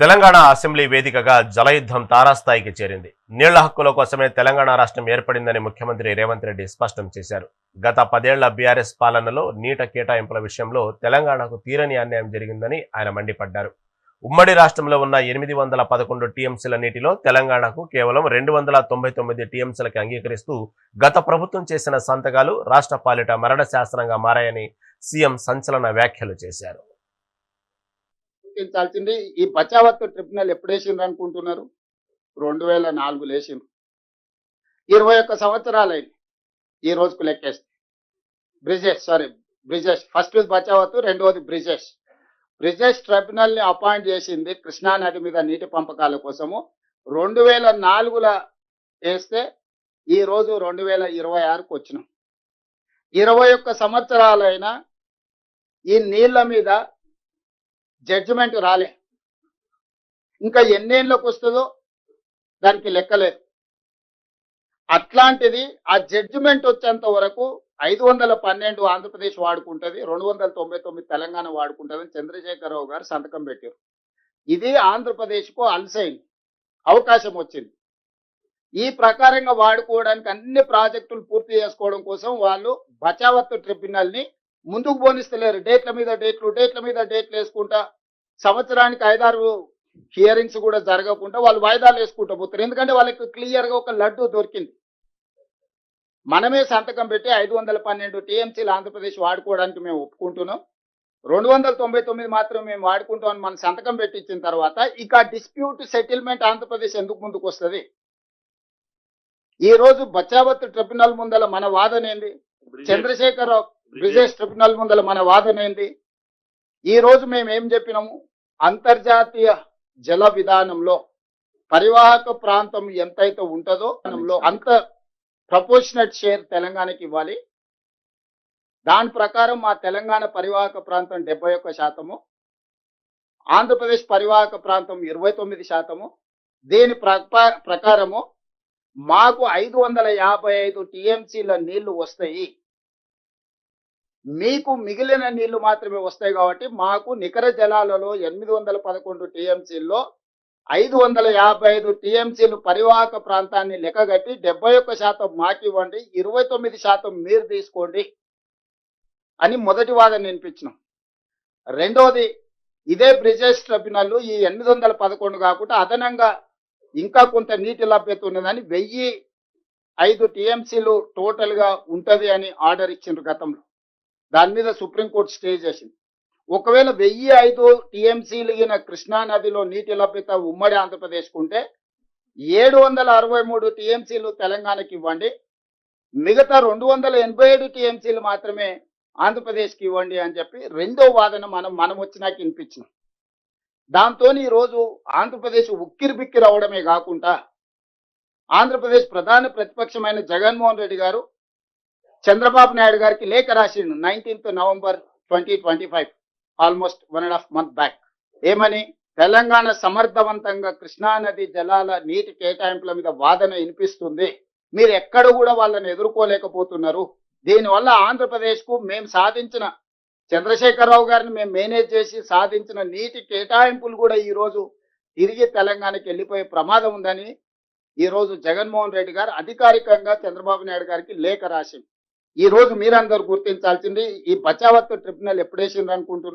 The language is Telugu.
తెలంగాణ అసెంబ్లీ వేదికగా జలయుద్ధం తారాస్థాయికి చేరింది. నీళ్ళ హక్కుల కోసమే తెలంగాణ రాష్ట్రం ఏర్పడిందని ముఖ్యమంత్రి రేవంత్ రెడ్డి స్పష్టం చేశారు. గత పదేళ్ళ బీఆర్ఎస్ పాలనలో నీట కేటాయింపుల విషయంలో తెలంగాణకు తీరని అన్యాయం జరిగిందని ఆయన మండిపడ్డారు. ఉమ్మడి రాష్ట్రంలో ఉన్న ఎనిమిది వందల పదకొండు టీఎంసీల నీటిలో తెలంగాణకు కేవలం రెండు వందల తొంభై తొమ్మిది టీఎంసీలకి అంగీకరిస్తూ గత ప్రభుత్వం చేసిన సంతకాలు రాష్ట్ర పాలిట మరణ శాసనంగా మారాయని సీఎం సంచలన వ్యాఖ్యలు చేశారు. గుర్తించాల్సింది ఈ బచావత్ ట్రిబ్యునల్ ఎప్పుడు వేసిండ్రు అనుకుంటున్నారు? రెండు వేల నాలుగులో వేసిండ్రు ఇరవై ఒక్క సంవత్సరాలు ఈ రోజుకు లెక్కేస్తే. బ్రిజేష్ సారీ బ్రిజేష్ ఫస్ట్ బచావత్ రెండవది బ్రిజేష్. బ్రిజేష్ ట్రిబ్యునల్ని అపాయింట్ చేసింది కృష్ణా నది మీద నీటి పంపకాల కోసము. రెండు వేల నాలుగులో వేస్తే ఈ రోజు రెండు వేల ఇరవై ఆరుకు వచ్చినాం. ఇరవై ఒక్క సంవత్సరాలైన ఈ నీళ్ళ మీద జడ్జిమెంట్ రాలే. ఇంకా ఎన్నేళ్ళకి వస్తుందో దానికి లెక్కలేదు అట్లాంటిది ఆ జడ్జిమెంట్ వచ్చేంత వరకు ఐదు వందల పన్నెండు ఆంధ్రప్రదేశ్ వాడుకుంటుంది రెండు వందల తొంభై తొమ్మిది తెలంగాణ వాడుకుంటుందని చంద్రశేఖరరావు గారు సంతకం పెట్టారు. ఇది ఆంధ్రప్రదేశ్కు అల్సైన్ అవకాశం వచ్చింది. ఈ ప్రకారంగా వాడుకోవడానికి అన్ని ప్రాజెక్టులు పూర్తి చేసుకోవడం కోసం వాళ్ళు బచావత్ ట్రిబ్యునల్ని ముందుకు పోనిస్తలేరు. డేట్ల మీద డేట్లు డేట్ల మీద డేట్లు వేసుకుంటా సంవత్సరానికి ఐదారు హియరింగ్స్ కూడా జరగకుండా వాళ్ళు వాయిదాలు వేసుకుంటూ పోతారు. ఎందుకంటే వాళ్ళకి క్లియర్గా ఒక లడ్డు దొరికింది. మనమే సంతకం పెట్టి ఐదు వందల పన్నెండు టీఎంసీలు ఆంధ్రప్రదేశ్ వాడుకోవడానికి మేము ఒప్పుకుంటున్నాం. రెండు వందల తొంభై తొమ్మిది మాత్రం మేము వాడుకుంటామని మన సంతకం పెట్టించిన తర్వాత ఇక డిస్ప్యూట్ సెటిల్మెంట్ ఆంధ్రప్రదేశ్ ఎందుకు ముందుకు వస్తుంది? ఈ రోజు బచావత్ ట్రిబ్యునల్ ముందల మన వాదన ఏంది? చంద్రశేఖరరావు బ్రిజేష్ ట్రిబ్యునల్ ముందల మన వాదన ఏంది? ఈ రోజు మేము ఏం చెప్పినాము? అంతర్జాతీయ జల విధానంలో పరివాహక ప్రాంతం ఎంతైతే ఉంటుందో దానిలో అంత ప్రపోర్షనట్ షేర్ తెలంగాణకి ఇవ్వాలి. దాని ప్రకారం మా తెలంగాణ పరివాహక ప్రాంతం డెబ్బై ఒక్క శాతము ఆంధ్రప్రదేశ్ పరివాహక ప్రాంతం ఇరవై తొమ్మిది శాతము. దీని ప్రకారము మాకు ఐదు వందల యాభై ఐదు టీఎంసీల నీళ్ళు వస్తాయి. మీకు మిగిలిన నీళ్ళు మాత్రమే వస్తాయి కాబట్టి మాకు నికర జలాలలో ఎనిమిది వందల పదకొండు టీఎంసీల్లో ఐదు వందల యాభై ఐదు టీఎంసీలు పరివాహక ప్రాంతాన్ని లెక్కగట్టి డెబ్బై ఒక్క శాతం మాకు ఇవ్వండి ఇరవై తొమ్మిది శాతం మీరు తీసుకోండి అని మొదటి వాదన వినిపించినాం. రెండోది ఇదే బ్రిజేష్ ట్రిబ్యునల్ ఈ ఎనిమిది వందల పదకొండు కాకుండా అదనంగా ఇంకా కొంత నీటి లభ్యత ఉన్నదని వెయ్యి ఐదు టీఎంసీలు టోటల్గా ఉంటుంది అని ఆర్డర్ ఇచ్చిండ్రు గతంలో. దాని మీద సుప్రీంకోర్టు స్టే చేసింది. ఒకవేళ వెయ్యి ఐదు టీఎంసీలు ఈయన కృష్ణా నదిలో నీటి లభ్యత ఉమ్మడి ఆంధ్రప్రదేశ్ ఉంటే ఏడు వందల అరవై మూడు టీఎంసీలు తెలంగాణకి ఇవ్వండి. మిగతా రెండు వందల ఎనభై ఏడు టీఎంసీలు మాత్రమే ఆంధ్రప్రదేశ్కి ఇవ్వండి అని చెప్పి రెండో వాదన మనం మనం వచ్చినాక వినిపించింది దాంతో ఈ రోజు ఆంధ్రప్రదేశ్ ఉక్కిరి బిక్కిరి అవడమే కాకుండా ఆంధ్రప్రదేశ్ ప్రధాన ప్రతిపక్షమైన జగన్మోహన్ రెడ్డి గారు చంద్రబాబు నాయుడు గారికి లేఖ రాసిండు nineteenth November twenty twenty five almost one and half month back. ఏమని? తెలంగాణ సమర్థవంతంగా కృష్ణా నది జలాల నీటి కేటాయింపుల మీద వాదన వినిపిస్తుంది. మీరు ఎక్కడ కూడా వాళ్ళని ఎదుర్కోలేకపోతున్నారు. దీనివల్ల ఆంధ్రప్రదేశ్కు మేము సాధించిన చంద్రశేఖరరావు గారిని మేము మేనేజ్ చేసి సాధించిన నీటి కేటాయింపులు కూడా ఈ రోజు తిరిగి తెలంగాణకి వెళ్ళిపోయే ప్రమాదం ఉందని ఈరోజు జగన్మోహన్ రెడ్డి గారు అధికారికంగా చంద్రబాబు నాయుడు గారికి లేఖ రాసింది ఈ రోజు మీరందరూ గుర్తించాల్సింది ఈ బచావత్ ట్రిబ్యునల్ ఎప్పుడు అనుకుంటున్నారు?